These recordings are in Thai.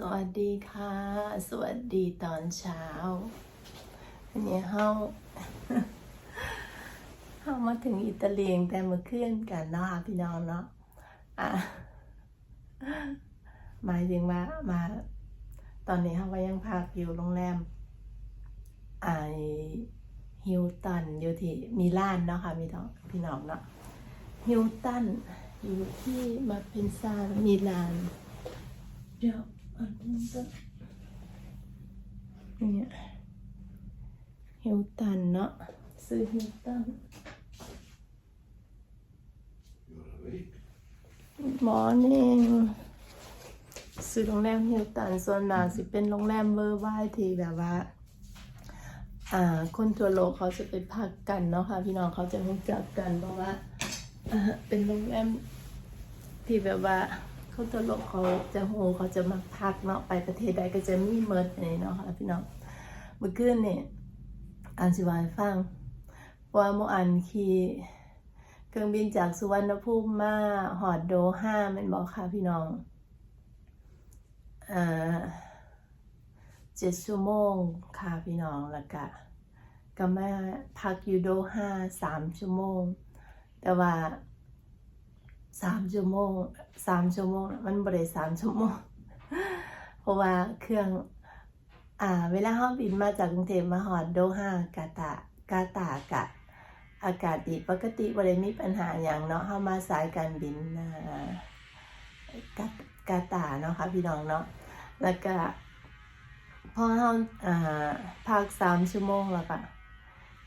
สวัสดีค่ะ สวัสดีตอนเช้า อันนี้เฮาเฮามาถึงอิตาเลีตั้งแต่มาเมื่อนกันเนาะค่ะพี่น้องเนาะอะหมายถึงว่ามา ตอนนี้เฮาก็ยังพักอยู่โรงแรมไอฮิลตันอยู่ที่มิลานเนาะค่ะพี่น้องพี่น้องเนาะฮิลตันอยู่ที่มาเพนซามิลานเดี๋ยว อันนี้ก็เนี่ยฮิลตันเนาะซื้อฮิลตัน You're awake. หมอนี่ซื้อโรงแรมฮิลตันส่วนมากสิเป็นโรงแรมเวอร์ไวที่แบบว่า อ่า คนทั่วโลกเขาจะไปพักกันเนาะค่ะ พี่น้องเขาจะรู้จักกันเพราะว่าอ่าเป็นโรงแรมที่แบบว่า คนทั่วโลกเขาจะโหเขาจะมาพักเนาะไปประเทศใดก็จะมีเมิดนี่เนาะค่ะพี่น้องเมื่อคืนเนี่ยอ่านสิวายฟังว่าโมอันขี่เครื่องบินจากสุวรรณภูมิมาหอดโดห้ามันบอกค่ะพี่น้องอ่าเจ็ดชั่วโมงค่ะพี่น้องแล้วก็ก็มาพักอยู่โดห้าสามชั่วโมง แต่ว่า สามชั่วโมงสามชั่วโมง มันบริสามชั่วโมง เพราะว่าเครื่อง อ่า เวลาเฮาบินมาจากกรุงเทพมาฮอดโดฮากาตากาตากะ อากาศดีปกติบ่ได้มีปัญหาอย่างเนาะเฮามาสายการบินกากาตาเนาะค่ะพี่น้องเนาะแล้วก็พอเฮาอ่าพักสามชั่วโมงแล้วก็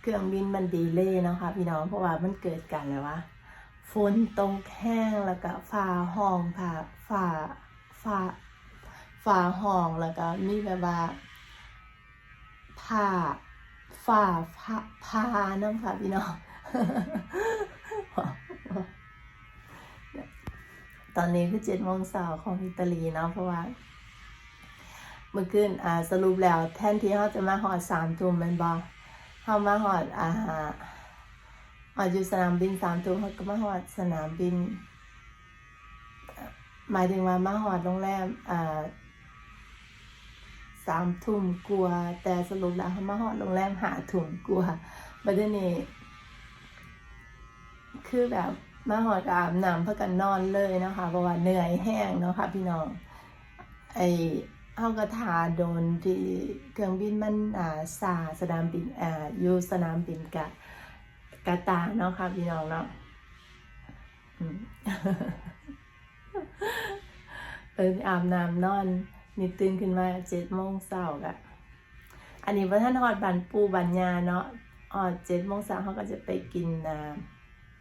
เครื่องบินมันดีเลยเนาะค่ะพี่น้องเพราะว่ามันเกิดกันแล้วว่า ฝนตกแห้งแล้วก็ฟ้าห้องผ่าฟ้าฟ้าฟ้าห้องแล้วก็มีแบบว่าผ้าฟ้าผ้าผ้าน้ำค่ะพี่น้องตอนนี้คือเจ็ดโมงเช้าของอิตาลีเนาะเพราะว่าเมื่อคืนอ่าสรุปแล้วแทนที่เขาจะมาหอดสามทุ่มแมันบอเขามาหอดอ่า หอดอยู่สนามบินสามทุ่มเขาก็มาหอดสนามบิน หมายถึงว่ามาหอดโรงแรมอ่าสามทุ่มกลัว แต่สรุปแล้วเขามาหอดโรงแรมหาทุ่มกลัวบัดนี้คือแบบมาหอดก็อาบน้ำเพื่อกันนอนเลยนะคะเพราะว่าเหนื่อยแห้งเนาะค่ะพี่น้องไอเฮากระทาโดนที่เครื่องบินมันอ่าซาสนามบินอ่าอยู่สนามบินกะ กาตาเนาะค่ะพี่น้องเนาะอืมเอออาบน้ำนอนนี่ตื่นขึ้นมาเจ็ดโมงเช้ากะอันนี้ว่าท่านหอดบันปูบันยาเนาะออดเจ็ดโมงเช้าเขาก็จะไปกินน้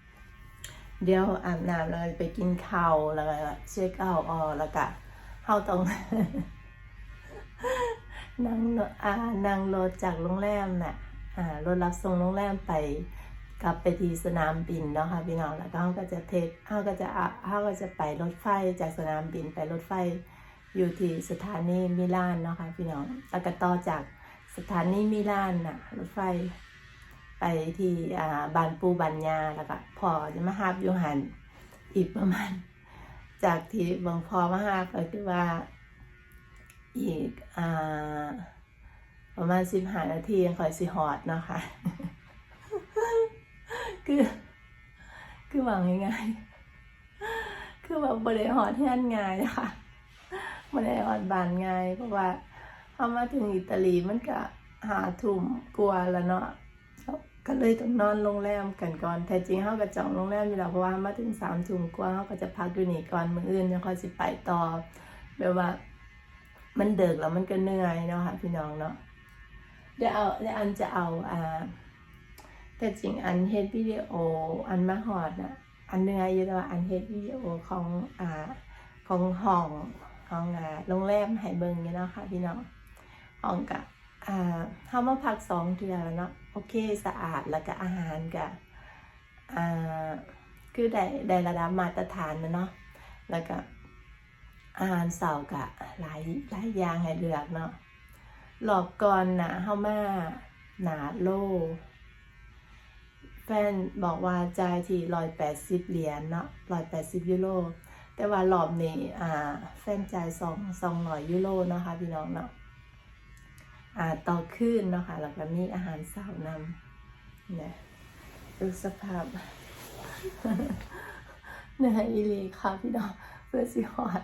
ำเดี๋ยวอาบน้ำเลยไปกินข้าวแล้วก็เช็คเอาออแล้วก็เข้าต้องนั่งรถอ่านั่งรถจากโรงแรมน่ะอ่ารถรับส่งโรงแรมไป กลับไปที่สนามบินเนาะค่ะพี่น้องแล้วก็เขาก็จะเทคเขาก็จะเขาก็จะไปรถไฟจากสนามบินไปรถไฟอยู่ที่สถานีมิลานเนาะค่ะพี่น้องแล้วก็ต่อจากสถานีมิลานน่ะรถไฟไปที่อ่าบานปูบันยาแล้วก็พอจะมาหาบยูหันอีกประมาณ จากที่บางพอมาหาบก็คือว่าอีกอ่าประมาณสิบห้านาทียังคอยสิหอดเนาะค่ะ คือ คือว่าง่ายๆคือแบบบริหอดแท่นง่ายค่ะบริหอดบานง่ายเพราะว่าเข้ามาถึงอิตาลีมันก็หาทุ่มกลัวแล้วเนาะก็เลยต้องนอนโรงแรมกันก่อนแต่จริงเขาก็จองโรงแรมอยู่แล้วเพราะว่ามาถึงสามทุ่มกว่าเขาก็จะพักอยู่นี่ก่อนมืออื่นยังค่อยสิไปต่อแบบว่า มันเดิกแล้วมันก็เหนื่อยเนาะค่ะพี่น้องเนาะเดี๋ยวเอาเดี๋ยวอันจะเอาอ่า แต่จริงอันเฮดวิดีโออันมาหอดน่ะอันเนื่อยอยู่ต่ว่าอันเฮดวิดีโอของอ่าของห้องของอ่าโรงแรมให้เบิงอยู่เนาะค่ะพี่น้องห้องกะอ่าเข้ามาพักสองเดือนแล้วเนาะโอเคสะอาดแล้วก็อาหารก็อ่าคือได้ได้ระดับมาตรฐานนะเนาะแล้วก็อาหารเสาร์ก็หลายหลายอย่างให้เลือกเนาะหลอกก่อนนะเข้ามาหนาโล ฟนบอกว่าจ่ายที่ร้อยแปดสิบเหรียญเนาะร้อยแปดสิบยูโรแต่ว่ารอบนี้อ่าแฟนจ่ายสองสองร้อยยูโรนะคะพี่น้องเนาะอ่าต่อคืนเนาะคะแล้วก็มีอาหารสาวนำเนี่ยดูสภาพเนื่ยอีลีค่ะพี่น้องเพื่อสิฮอด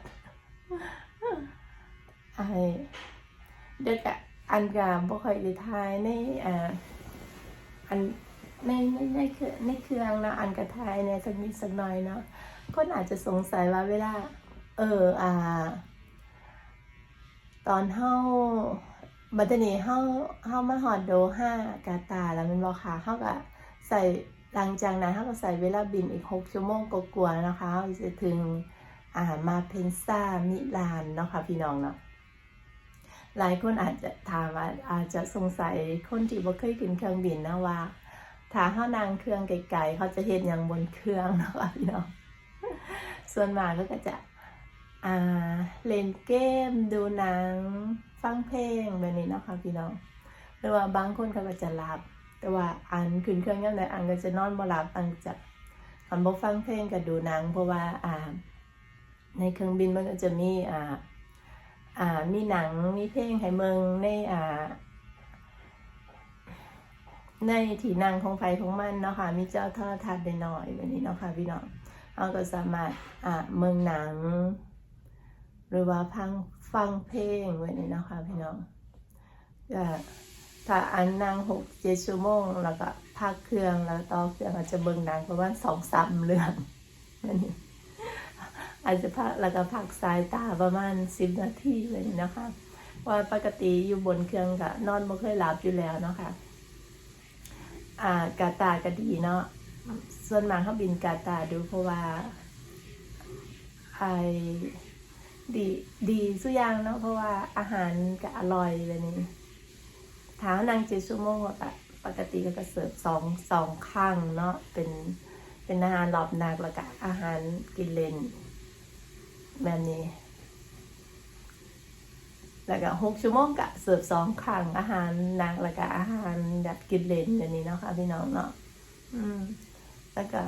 ไอเด็กอะอันกาบ่ค่อยได้ทายในอ่าอัน ในในในเครื่องในเครื่องนะอันกระทายเนี่ยสักนิดสักหน่อยเนาะคนอาจจะสงสัยว่าเวลา เอออ่า ตอนเฮาบัดนี้เฮาเฮามาฮอดโดห้ากาตาแล้วมันบ่ค่ะเฮาก็ใส่หลังจากนั้นเฮาก็ใส่เวลาบินอีก6ชั่วโมงกว่าๆนะคะเฮาจะถึงอ่ามาเพนซ่ามิลานเนาะค่ะพี่น้องเนาะหลายคนอาจจะถามว่าอาจจะสงสัยคนที่บ่เคยขึ้นเครื่องบินนะว่า ถ้าเฮานั่งเครื่องไกลๆเขาจะเฮ็ดหยังบนเครื่องเนาะคะพี่น้องส่วนมากก็จะเล่นเกม ดูหนัง ฟังเพลงแบบนี้เนาะค่ะพี่น้องหรือว่าบางคนเขาก็จะหลับ แต่ว่าอันขึ้นเครื่องยามใดอันก็จะนอนบ่หลับอันจะอันบ่ฟังเพลงก็ดูหนัง เพราะว่าอ่าในเครื่องบินมันก็จะมีอ่าอ่ามีหนังมีเพลงให้เมืองในอ่า ในที่นั่งของไฟของมันเนาะค่ะมีเจ้าทอทัดได้หน่อยแบบนี้เนาะค่ะพี่น้องเราก็สามารถอ่าเมืองหนัง หรือว่าพังฟังเพลงแบบนี้เนาะค่ะพี่น้องก็ถ้าอันนั่งหกเจ็ดชั่วโมง แล้วก็พักเครื่องแล้วต่อเครื่องอาจจะเบิ่งหนังประมาณสองสามเรื่องแบบนี้อาจจะพักแล้วก็พักสายตาประมาณสิบนาทีเลยนะคะว่าปกติอยู่บนเครื่องก็นอนไม่เคยหลับอยู่แล้วเนาะค่ะ อ่ากาตาก็ดีเนาะส่วนมากเขาบินกาตาดูเพราะว่าไอดีดีสุอย่างเนาะเพราะว่าอาหารก็อร่อยเลยนี่ถามนางเจดชั่วโมงอะปกติก็จะเสิร์ฟสองสองข้างเนาะเป็นเป็นอาหารรอบนักแล้วก็อาหารกินเลนแบบนี้ แล้วก็หกชั่วโมงกะเสิร์ฟสองครั้งอาหารหนักแล้วก็อาหารแบบกินเลนอย่างนี้เนาะค่ะพี่น้องเนาะอืมแล้วก็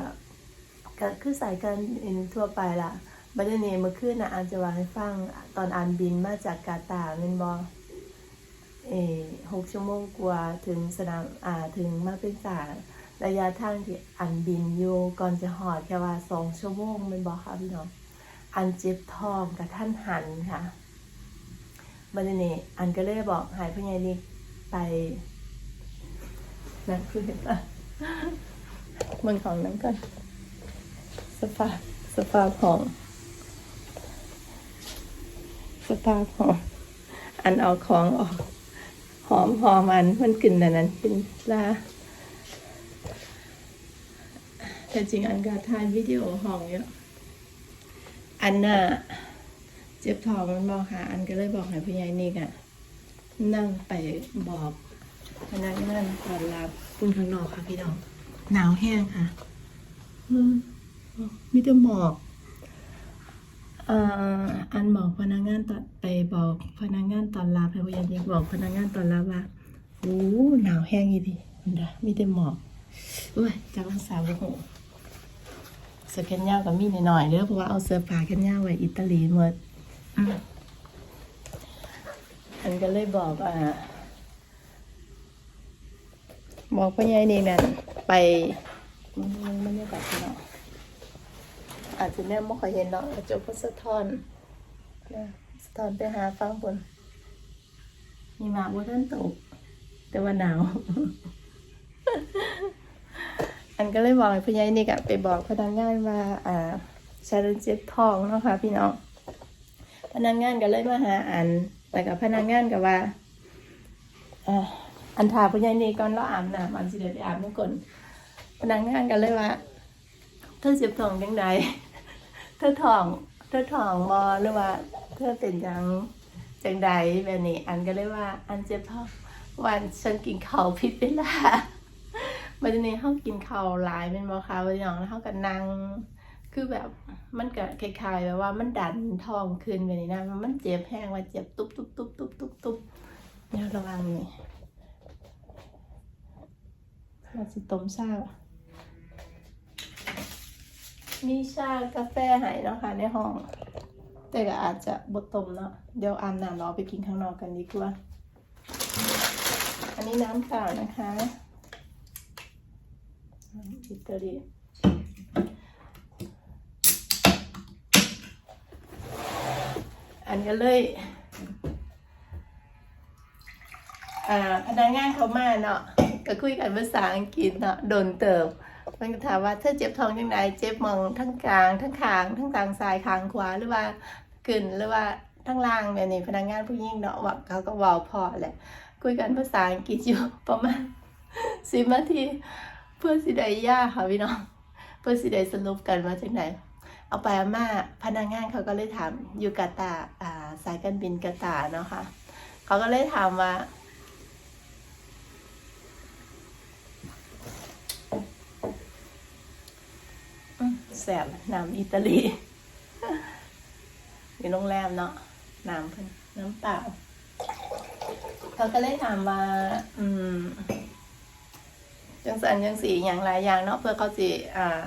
ก็คือใส่กันอินทั่วไปล่ะบัดนี้เมื่อคืนนะอันจะว่าให้ฟังตอนอันบินมาจากกาตาร์แม่นบอเอหกชั่วโมงกว่าถึงสนามอ่าถึงมาเป็นสาระยะทางที่อันบินอยู่ก่อนจะหอดแค่ว่าสองชั่วโมงแม่นบอค่ะพี่น้องอันเจ็บท้องกับท่านหันค่ะ บันนี้อันก็เลยบอกหายพญานิกไปนั่นคือเห็นปะเมืองของน้ำก่อนสภาสภาของสภาของอันเอาของออก หอมหอมอันมันกลิ่นแต่นั้นเป็นลาแต่จริงอันก็ถ่ายวิดีโอหองเยอะอันน่ะ เจ็บท้องมันบอกค่ะอันก็เลยบอกให้พี่ยายนิกอะนั่งไปบอกพนักงานต้อนรับคุณข้างนอกค่ะพี่น้องหนาวแห้งค่ะอืมมีแต่หมอกอ่าอันบอกพนักงานตอนไปบอกพนักงานต้อนรับให้พี่ยายนิกบอกพนักงานต้อนรับว่าโอ้หนาวแห้งอีดีมันดะมีแต่หมอกอุ้ยจากภาษาบุกเสื้อแขนยาวกับมีหน่อยๆเด้อเพราะว่าเอาเสื้อผ้าแขนยาวไว้อิตาลีหมด อันก็เลยบอกอ่าบอกพ่อใหญ่นี่นั่นไปมันมันมันไม่แบบเนาะอาจจะแน่ไม่ค่อยเห็นเนาะกระจกก็สะท้อนนะสะท้อนไปหาฟังบนมีหมากว่าท่านตก แต่ว่าหนาว อันก็เลยบอกพี่ใหญ่นี่กะไปบอกพนักงานว่า อ่าชาลเจ็บท้องเนาะค่ะพี่น้อง พนักงานก็เลยมาหาอันแต่กับพนักงานก็ว่าอ่าอันทาพี่ใหญ่นี่ก่อนเราอาบน้ำอันสิเดี๋ยวไปอาบน้ำก่อนพนักงานก็เลยว่าเธอเจ็บท้องยังไงเธอท้องเธอท้องบอหรือว่า เธอเป็นยังจังใดแบบนี้ อันก็เลยว่า อันเจ็บท้องวันฉันกินข้าวผิดเวลาวันนี้เขากินข้าวหลายเป็นบ่คะวันนี้น้องแล้วเขาก็นั่ง คือแบบมันก็คล้ายๆแบบว่ามันดันทองขึ้นไปนี่นะมันเจ็บแห้งว่าเจ็บตุ๊บตุ๊บตุ๊บตุ๊บตุ๊บตุ๊บเนี่ยระวังนี่เราสิต้มซ่ามีชากาแฟให้เนาะค่ะในห้อง แต่ก็อาจจะบดต้มเนาะเดี๋ยวอาบน้ำรอไปกินข้างนอกกันดีกว่าอันนี้น้ำเปล่านะคะอิตาลี อันก็เลยอ่าพนักงานเขามาเนาะก็คุยกันภาษาอังกฤษเนาะโดนเติบมันก็ถามว่าเธอเจ็บท้องยังไงเจ็บมองทั้งกลางทั้งคางทั้งทางซ้ายคางขวาหรือว่ากึ่นหรือว่าทั้งล่างแบบนี้พนักงานผู้หญิงเนาะว่าเขาก็ว้าพอแหละ คุยกันภาษาอังกฤษอยู่ประมาณสิบนาทีเพื่อสิได้ยาค่ะพี่น้องเพื่อสิได้สรุปกันว่าจากไหน เอาไปอาม่าพนักงานเขาก็เลยถามยูกาตาอ่าสายการบินกาตาเนาะค่ะเขาก็เลยถามว่าแสบน้ำอิตาลีอยู่โรงแรมเนาะน้ำเพิ่นน้ำเปล่าเขาก็เลยถามว่า อืมจังสันจังสีอย่างหลายอย่างเนาะเพื่อเขาสิอ่า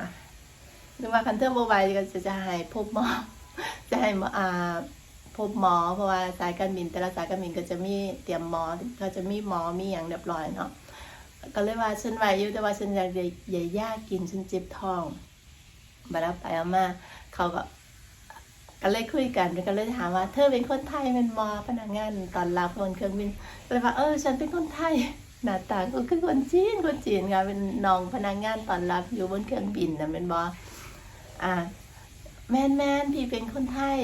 หรือว่าคันเทอร์โมบายก็จะจะให้พบหมอ จะให้มออ่าพบหมอ เพราะว่าสายการบิน แต่ละสายการบินก็จะมีเตรียมหมอก็จะมีหมอมีอย่างเรียบร้อยเนาะก็เลยว่าฉันไหวอยู่แต่ว่าฉันอยากได้ใหญ่ยากกินฉันเจ็บท้องบารับไปเอามาเขาก็ก็เลยคุยกันก็เลยถามว่า เธอเป็นคนไทยเป็นมอพนักงานตอนรับบนเครื่องบินก็เลยว่าเออ ฉันเป็นคนไทยหน้าตาก็คือคนจีนคนจีนค่ะเป็นน้องพนักงานตอนรับอยู่บนเครื่องบินนะเป็นบอ อ่าแมนแมนพี่เป็นคนไทย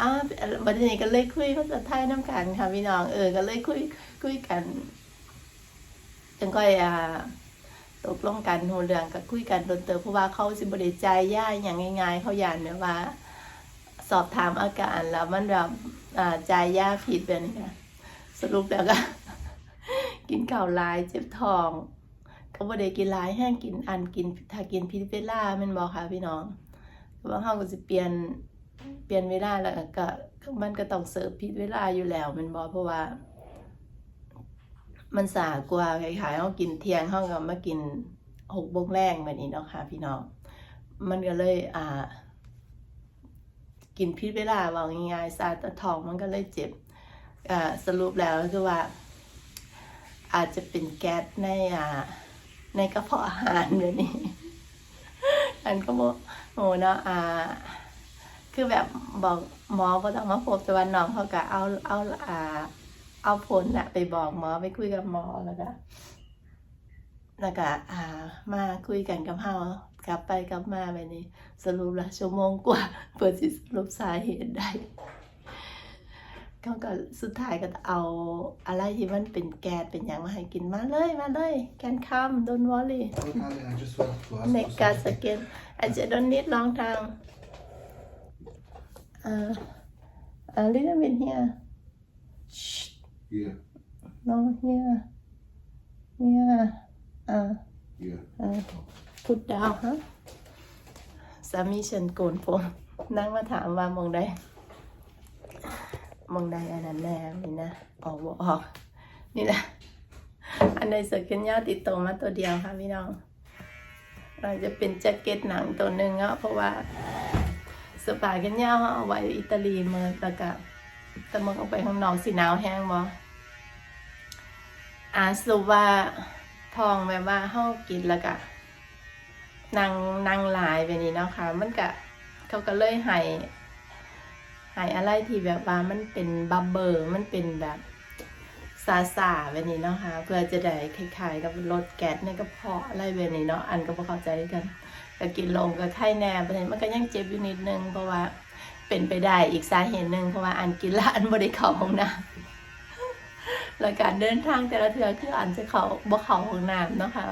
อ้าววันนี้ก็เลยคุยภาษาไทยน้ำกันค่ะพี่น้องเออก็เลยคุยคุยกันจังก็อ่าตกลงกันหูเรื่องก็คุยกันโดนเติบเพราะว่าเขาสิบริจายย่าอย่างง่ายๆ เขาอยากเนี่ยว่า สอบถามอาการแล้วมันแบบอ่าจ่ายยาผิดแบบนี้ค่ะสรุปแล้วก็ กินข้าวลายเจ็บท้อง เขาบ่ได้กินหลายแห้งกินอันกินถ้ากินผิดเวลาแมันบอกค่ะพี่น้องว่าเฮาก็สิเปลี่ยนเปลี่ยนเวลาแล้วก็ก็มันก็ต้องเสิร์ฟผิดเวลาอยู่แล้วแมันบอกเพราะว่า มันสากว่าคล้ายๆเขากินเที่ยงเขาก็มากินหกโมงแรงแบบนี้เนาะค่ะพี่น้องมันก็เลยอ่า กินพิษเวลาว่าง่ายๆซาตะทองมันก็เลยเจ็บอ่าสรุปแล้วก็คือว่า อาจจะเป็นแก๊สในอ่า ในกระเพาะอาหารแบบนี้อันก็โมโมเนาะอ่า คือแบบบอกหมอว่าต้องมาพบแต่วันน้องเขาก็เอาเอาอ่า เอาผลอะไปบอกหมอไปคุยกับหมอแล้วก็แล้วก็อ่า มาคุยกันกับเฮากลับไปกลับมาแบบนี้ สรุปละชั่วโมงกว่า เพื่อสิสรุปสาเหตุได้ เขาก็สุดท้ายก็เอาอะไรที่มันเป็นแก๊สเป็นอย่างมาให้กินมาเลยมาเลยแกนคัมโดนวอลลี่ Oh, darling, I just went to ask เน for กาส something. เกนอาจจะโดนนิดลองทางอ่าอ่า little bit here Shh. Yeah, no here here อ่า yeah. อ่าพุดดาวฮะสามีฉันโกนผมนั่งมาถามว่ามองใด มองใดอันนั้นแน่นี่นะออกบออก นี่แหละอันในเสื้อแขนยาวติดตัวมาตัวเดียวค่ะพี่น้อง เราจะเป็นแจ็คเก็ตหนังตัวหนึ่งเนาะเพราะว่าสื้อผ้าแขนยาเอาไว้อิตาลีเมื่อแล้วก็แต่เมื่อเอาไปข้างนอกสิหนาวแห้งบ่อาสุว่าทองแบบว่าเฮากินแล้วก็นางนางลายไปนี่เนาะค่ะ มันก็เขาก็เลยให้ ให้อะไรที่แบบว่ามันเป็นบับเบอร์มันเป็นแบบซาซาแบบนี้เนาะค่ะเพื่อจะได้คล้ายๆกับลดแก๊สในกระเพาะอะไรแบบนี้เนาะอันก็บ่เข้าใจกันก็กินลงก็ไข้แน่ไปเลยมันก็ยังเจ็บอยู่นิดนึงเพราะว่าเป็นไปได้อีกสาเหตุหนึ่งเพราะว่าอันกินละอันบ่ได้เข้าห้องน้ำแล้วการเดินทางแต่ละเทือคืออันจะเขาบ่เขาห้องน้ำเนาะค่ะ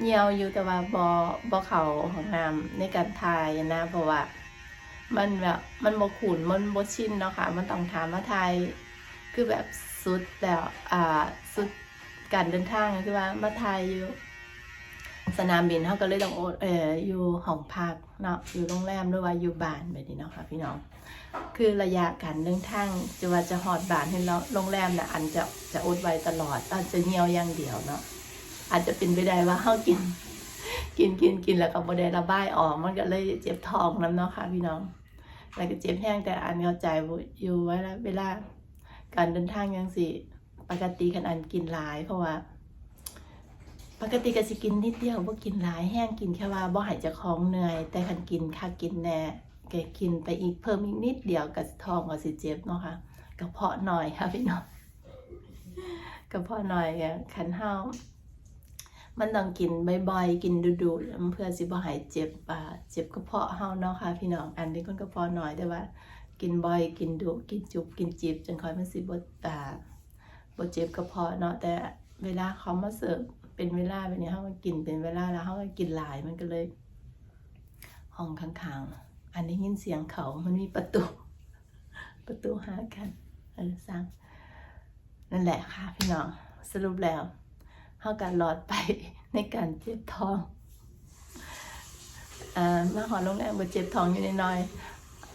เหี่ยวอยู่แต่ว่าบ่บ่เขาห้องน้ำในการทายนะเพราะว่า มันแบบมันบ่ขุนมันบ่ชินเนาะค่ะ มันต้องถามว่าทยคือแบบสุดแล้วอ่าสุดการเดินทางคือว่ามาไทยอยู่ สนามบินเขาก็เลยต้องโอดเอออยู่ห้องพักเนาะอยู่โรงแรมหรือว่าอยู่บ้านแบบนี้เนาะค่ะพี่น้อง คือระยะการเดินทางจะว่าจะหอดบ้านให้เราโรงแรมน่ะอันจะจะอดไว้ตลอดอาจจะเหี่ยวอย่างเดียวเนาะอาจจะเป็นไปได้ว่าเฮากินกินกินกินแล้วก็บ่ได้ระบายออกมันก็เลยเจ็บท้องนํเนาะค่ะพี่น้อง แล้วก็เจ็บแห้งแต่อันเข้าใจอยู่ว่าเวลาการเดินทางยังสิปกติคันอันกินหลาย เพราะว่า ปกติก็สิกินนิดเดียวบ่กินหลายแห้งกินแค่ว่าบ่หายจะคล้องเหนื่อย แต่คันกินค่ากินแน่แกกินไปอีกเพิ่มอีกนิดเดียวก็ท้องก็สิเจ็บเนาะค่ะกระเพาะหน่อยค่ะพี่น้องกระเพาะหน่อยอะคันเฮา มันต้องกินบ่อยๆกินดุๆเพื่อสิบ่หายเจ็บอ่าเจ็บกระเพาะเฮาเนาะค่ะพี่น้องอันนี้คนกระเพาะหน่อยแต่ว่า กินบ่อยกินดุกินจุบกินจีบจนคอยมันสิบ่ตาบ่เจ็บกระเพาะเนาะแต่เวลาเขามาเสิร์ฟเป็นเวลาแบบนี้เขาก็กินเป็นเวลาแล้วเขาก็กินหลายมันก็เลยห้องข้างๆ อันนี้ยินเสียงเขามันมีประตู ประตูหากันเออสร้างนั่นแหละค่ะพี่น้องสรุปแล้ว เขาการหลอดไปในการเจ็บท้องอ่ามาหอโรงแรมบ่เจ็บท้องอยู่น,น้อย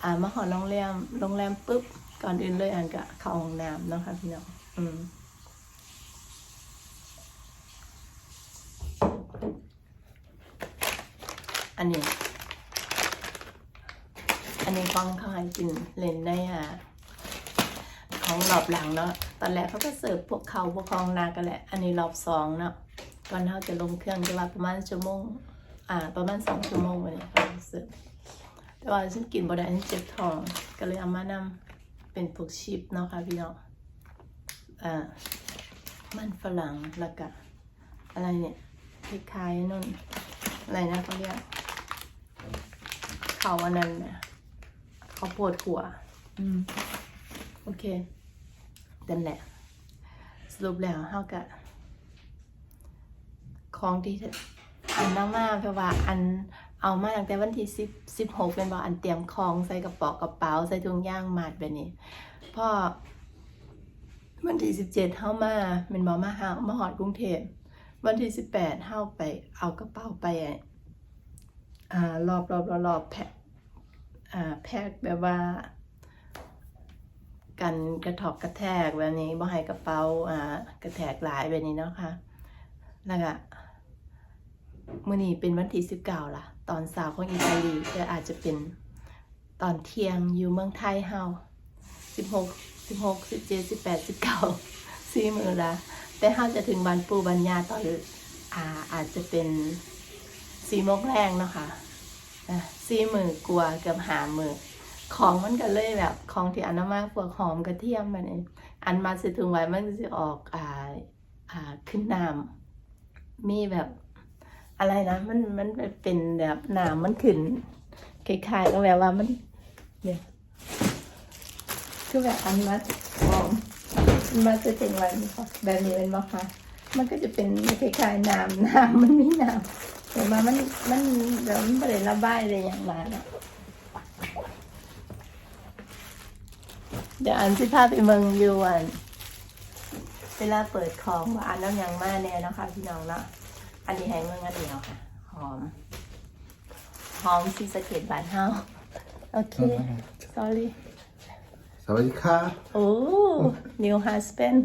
อ่ามาหอโรงแรมโรงแรมปุ๊บก่อนอื่นเลยอันก็เข้าห้องน้ำนะคะพี่น้องอืมอันนี้ อันนี้ฟังเขาให้กินเล่นได้อะ ของรอบหลังเนาะ ตอนแรกเขาก็เสิร์ฟพวกเขาพวกคองนากันแหละ อันนี้รอบสองเนาะ ก่อนเขาจะลงเครื่องจะว่าประมาณชั่วโมง อ่า ประมาณสองชั่วโมงวันนี้เขาเสิร์ฟแต่ว่าฉันกินบ่ได้ฉันเจ็บท้อง ก็เลยเอามานำเป็นพวกชิปเนาะค่ะพี่น้อง อ่า มันฝรั่งแล้วก็อะไรเนี่ยคล้ายๆนั่นอะไรนะเขาเรียกเขาอันนั้นเนี่ยเขาปวดขัว อืม โอเคนั่นแหละ สรุปแล้วเฮาก็ของที่อันน้ำมาเพราะว่าอันเอามาตั้งแต่วันที่สิบสิบหกเป็นบอกอันเตรียมของใส่กระเป๋ากระเป๋าใส่ถุงย่างมาดแบบนี้พ่อวันที่สิบเจ็ดเข้ามาเป็นบอกมาหามาหอดกรุงเทพวันที่สิบแปดเข้าไปเอากระเป๋าไปอ่ารอบรอบรอบรอบแพ็คอ่าแพ็คแบบว่า กันกระถอกกระแทกแบบนี้บ่ให้กระเป๋าอ่ากระแทกหลายแบบนี้เนาะค่ะแล้วก็มื่อนี้เป็นวันที่สิบเก้าล่ะ ตอนสาวของอิตาลีแต่อาจจะเป็นตอนเที่ยงอยู่เมืองไทยเฮาสิบหกสิบหกสิบเจ็ดสิบแปดสิบเก้าสี่มือละแต่เฮาจะถึงบันปูบัญญาตอนอ่าอาจจะเป็นสี่โมงแรงเนาะคะ่ะสี่มือกลัวเกือบหามือ ของมันก็เลยแบบ ของที่อันนั้นมากพวกหอมกระเทียมมันอันมาสิถึงไว้มันจะออกอ่าอ่าขึ้นน้ำมีแบบอะไรนะมันมันเป็นแบบนามมันขึ้นคล้ายๆก็แบบว่ามันเนี่ยคือแบบอันมัดหอมมันมัดจะเป็นอะไรนี่ค่ะแบบนี้เป็นบ่คะมันก็จะเป็นคล้ายๆนามหนามมันมีนามแต่ว่ามันมันเดี๋ยวมันไม่ได้ระบายเลยอย่างไรนะ เดี๋ยวอันที่พาไปเมืองยูอันเวลาเปิดของว่าอันแล้วยังมาแน่เนาะคะพี่น้องเนาะอันนี้ให้เมื่องันเดียวค่ะหอมหอมซีสะเก็ดบานเฮาโอเค sorry Sawadika. โอ้ new husband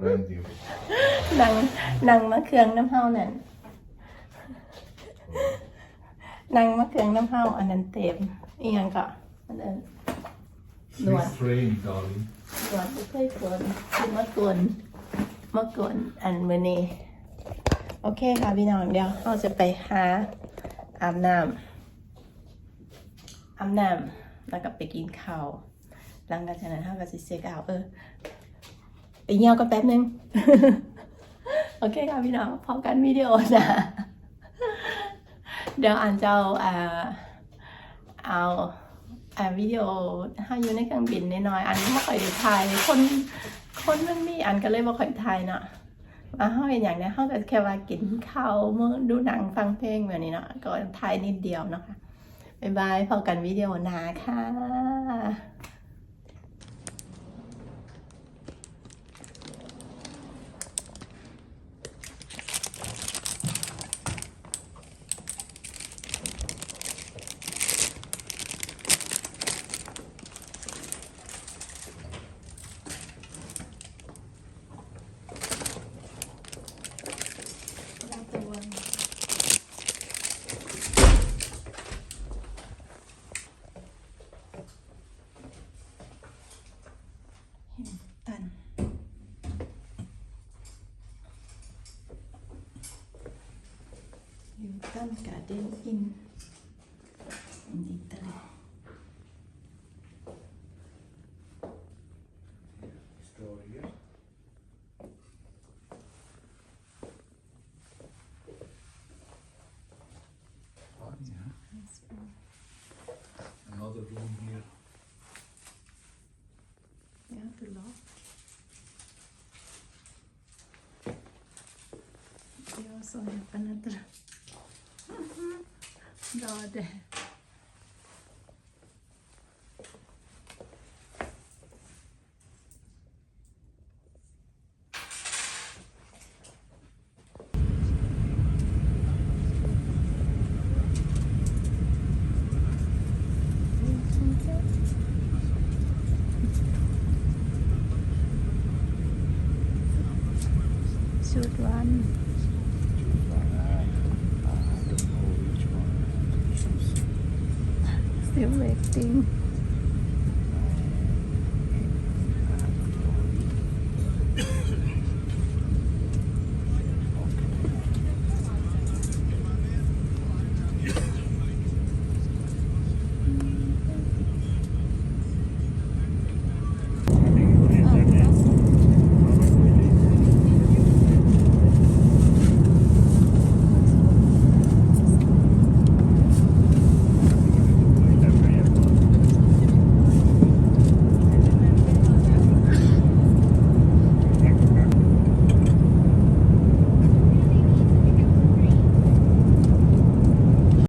Brand new. นังนังมะเขืองน้ำเฮานั่นนังมะเขืองน้ำเฮาอันนั้นเต็มอีหยังก็อันนั้น หนวด She's trained, darling. หนวดไม่เคยกวนคือมะกวนมะกวนอันมือนี้ โอเคค่ะพี่น้องเดี๋ยวเราจะไปหาอาบน้ำอาบน้ำแล้วก็ไปกินข้าวหลังจากนั้นเราก็จะเช็คเอาท์เออไปเงี่ยวก็แป๊บนึง โอเคค่ะพี่น้องพร้อมกันวิดีโอนะ เดี๋ยวอ่านเจ้าอ่าเอาอ่า วิดีโอให้อยู่ในเครื่องบินน้อยๆอันไม่ค่อยได้ถ่ายคนคนมันมีอันก็เลยไม่ค่อยถ่ายเนาะมาเฮาเป็นอย่างเนี้ยเฮาก็แค่ว่ากินข้าวมื้อดูหนังฟังเพลงแบบนี้เนาะก็ถ่ายนิดเดียวเนาะคะบ๊ายบายพบกันวิดีโอหน้าค่ะ ฮิมตันการ์เดนอินอินอิตาลี Står hier. Oh, yeah. Another room here. Ja, the loft. They also have another 对。